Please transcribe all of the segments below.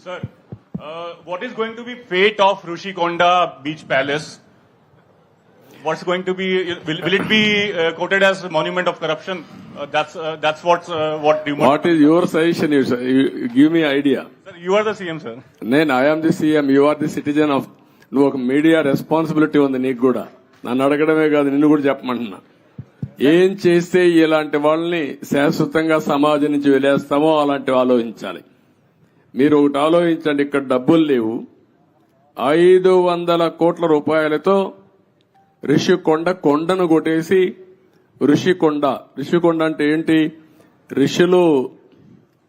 Sir, uh, what is going to be fate of Rushikonda Beach Palace? What's going to be? Will, will it be uh, quoted as a monument of corruption? Uh, that's uh, that's what's uh, what you what is your suggestion give me idea Sir, you are the CM, sir. నేను I'm the CM you are the citizen of నువ్వు ఒక media responsibility ఉంది నీకు కూడా నన్ను అడగడమే కాదు నిన్ను కూడా చెప్పమంటున్నా ఏం చేస్తే ఇలాంటి వాళ్ళని శాశ్వతంగా సమాజం నుంచి వెలేస్తామో అలాంటివి ఆలోచించాలి మీరు ఒకటి ఆలోచించండి ఇక్కడ డబ్బులు లేవు. ఐదు వందల కోట్ల రూపాయలతో రిషికొండ కొండను కొట్టేసి ఋషికొండ ఋషికొండ అంటే ఏంటి? ఋషులు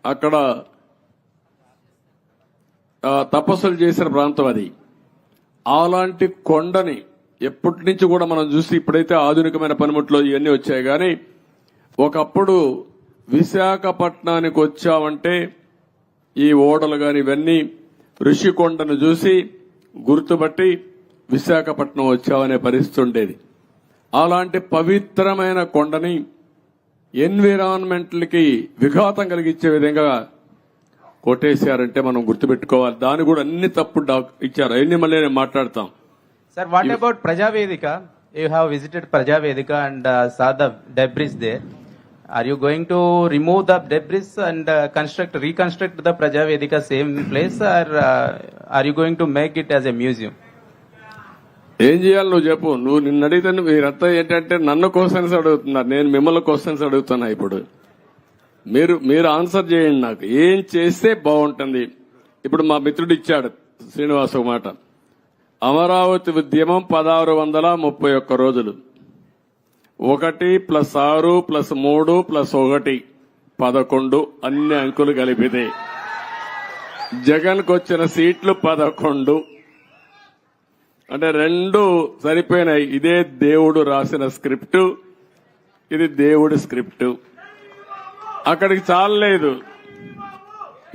అక్కడ తపస్సులు చేసిన ప్రాంతం అది. అలాంటి కొండని ఎప్పటి నుంచి కూడా మనం చూసి ఇప్పుడైతే ఆధునికమైన పనిముట్లు ఇవన్నీ వచ్చాయి. కానీ ఒకప్పుడు విశాఖపట్నానికి వచ్చామంటే ఈ ఓడలు కాని ఇవన్నీ ఋషికొండను చూసి గుర్తుపట్టి విశాఖపట్నం వచ్చామనే పరిస్థితి ఉండేది. అలాంటి పవిత్రమైన కొండని ఎన్విరాన్మెంట్లకి విఘాతం కలిగించే విధంగా కొట్టేశారంటే మనం గుర్తుపెట్టుకోవాలి. దాని కూడా అన్ని తప్పు ఇచ్చారు. అవన్నీ మళ్ళీ నేను మాట్లాడతాం. Sir what about Prajavedika? You have visited Prajavedika and uh, saw the. Are you going to remove the debris and uh, construct, reconstruct the Prajavedika same place, or uh, are you going to make it as a museum? ఏం చేయాలి నువ్వు చెప్పు. నువ్వు నిన్ను అడిగితే మీరంతా ఏంటంటే నన్ను క్వశ్చన్స్ అడుగుతున్నారు. నేను మిమ్మల్ని క్వశ్చన్స్ అడుగుతున్నా ఇప్పుడు. మీరు మీరు ఆన్సర్ చేయండి నాకు. ఏం చేస్తే బాగుంటుంది? ఇప్పుడు మా మిత్రుడు ఇచ్చాడు శ్రీనివాస్ మాట. అమరావతి ఉద్యమం పదహారు వందల ముప్పై ఒక్క రోజులు. ఒకటి ప్లస్ ఆరు ప్లస్ మూడు ప్లస్ ఒకటి. పదకొండు అన్ని అంకులు కలిపితే. జగన్కు వచ్చిన సీట్లు పదకొండు. అంటే రెండు సరిపోయినాయి. ఇదే దేవుడు రాసిన స్క్రిప్ట్. ఇది దేవుడి స్క్రిప్ట్. అక్కడికి చాలలేదు.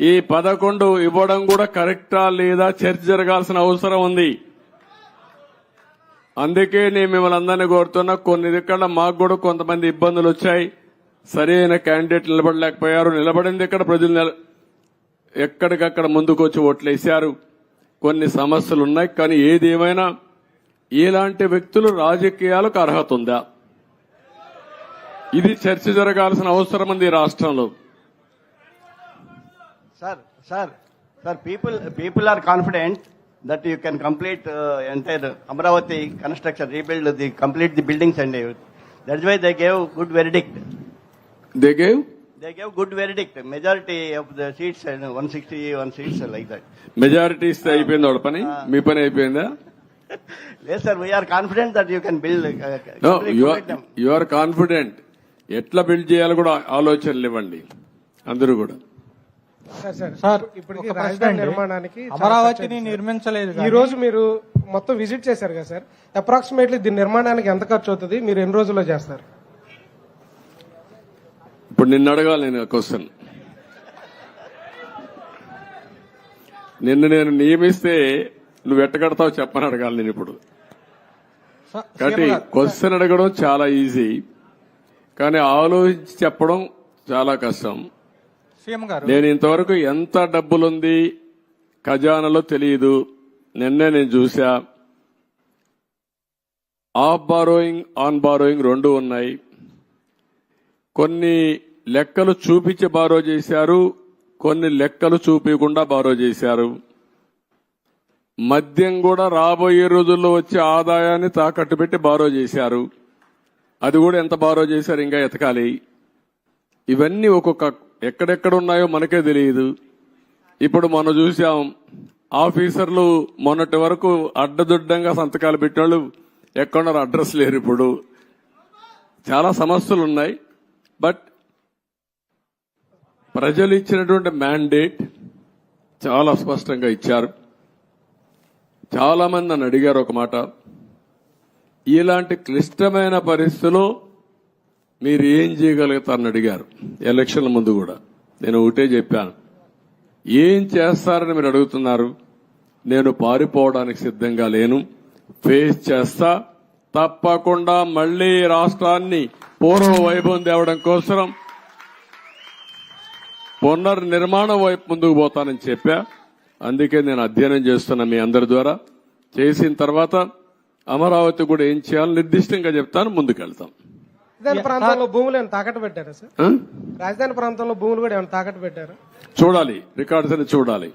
ఈ పదకొండు ఇవ్వడం కూడా కరెక్టా లేదా చర్చ జరగాల్సిన అవసరం ఉంది. అందుకే నేను మిమ్మల్ని అందరినీ కోరుతున్నా కొన్ని ఇక్కడ మాకు కూడా కొంతమంది ఇబ్బందులు వచ్చాయి. సరైన క్యాండిడేట్ నిలబడలేకపోయారు. నిలబడింది ఇక్కడ ప్రజలు ఎక్కడికక్కడ ముందుకొచ్చి ఓట్లేశారు కొన్ని సమస్యలు ఉన్నాయి కానీ ఏదేమైనా ఇలాంటి వ్యక్తులు రాజకీయాలకు అర్హత ఉందా? ఇది చర్చ జరగాల్సిన అవసరం ఉంది ఈ రాష్ట్రంలో. Sir sir sir people people are confident that you can complete uh, entire Amravati construction, rebuild the, complete the buildings and everything. That's why they gave good verdict. They gave They gave good verdict, majority of the seats and 161 seats like that. Majority ఇస్తే అయిపోయింది వాడి పని మీ పని అయిపోయిందా Yes, sir, we are confident that you can build, uh, no complete you complete them. You are confident ఎట్లా build చేయాలో కూడా ఆలోచనలు ఇవ్వండి అందరూ కూడా సార్ రాజధాని. నిర్మాణానికి అమరావతిని. నిర్మించలేదు ఈ రోజు మీరు మొత్తం విజిట్ చేశారు కదా సార్. అప్రాక్సిమేట్లీ దీని నిర్మాణానికి ఎంత ఖర్చు అవుతుంది? మీరు ఎన్ని రోజుల్లో చేస్తారు? ఇప్పుడు నిన్ను అడగాలి నేను క్వశ్చన్ నిన్ను నేను నియమిస్తే నువ్వు ఎట్టగడతావు చెప్పని అడగాలి నేను ఇప్పుడు. కాబట్టి క్వశ్చన్ అడగడం చాలా ఈజీ కానీ ఆలోచించి చెప్పడం చాలా కష్టం. నేను ఇంతవరకు ఎంత డబ్బులుంది ఖజానాలో తెలియదు నిన్నే నేను చూసా ఆఫ్ బారోయింగ్ ఆన్ బారోయింగ్ రెండు ఉన్నాయి. కొన్ని లెక్కలు చూపించి బారో చేశారు కొన్ని లెక్కలు చూపించకుండా బారో చేశారు. మద్యం కూడా రాబోయే రోజుల్లో వచ్చే ఆదాయాన్ని తాకట్టు పెట్టి బారో చేశారు. అది కూడా ఎంత బారో చేశారు ఇంకా ఎతకాలి. ఇవన్నీ ఒక్కొక్క ఎక్కడెక్కడ ఉన్నాయో మనకే తెలియదు. ఇప్పుడు మనం చూసాం ఆఫీసర్లు మొన్నటి వరకు అడ్డదుడ్డంగా సంతకాలు పెట్టినోళ్ళు ఎక్కడున్నారు అడ్రస్ లేరు ఇప్పుడు. చాలా సమస్యలు ఉన్నాయి బట్ ప్రజలు ఇచ్చినటువంటి మ్యాండేట్ చాలా స్పష్టంగా ఇచ్చారు. చాలా మంది నన్ను అడిగారు ఒక మాట. ఇలాంటి క్లిష్టమైన పరిస్థితిలో మీరు ఏం చేయగలుగుతారని అడిగారు. ఎలక్షన్ల ముందు కూడా. నేను ఒకటే చెప్పాను. ఏం చేస్తారని మీరు అడుగుతున్నారు? నేను పారిపోవడానికి సిద్ధంగా లేను. ఫేస్ చేస్తా. తప్పకుండా మళ్ళీ రాష్ట్రాన్ని పూర్వ వైభవం తేవడం కోసం పునర్నిర్మాణం వైపు ముందుకు పోతానని చెప్పా. అందుకే నేను అధ్యయనం చేస్తున్నా మీ అందరి ద్వారా. చేసిన తర్వాత అమరావతి కూడా ఏం చేయాలో నిర్దిష్టంగా చెప్తాను. ముందుకెళ్తాం. రాజధాని ప్రాంతంలో భూములు ఏమైనా తాకట్టు పెట్టారా సార్? రాజధాని ప్రాంతంలో భూములు కూడా ఏమైనా తాకట్టు పెట్టారా? చూడాలి రికార్డ్స్ అని చూడాలి.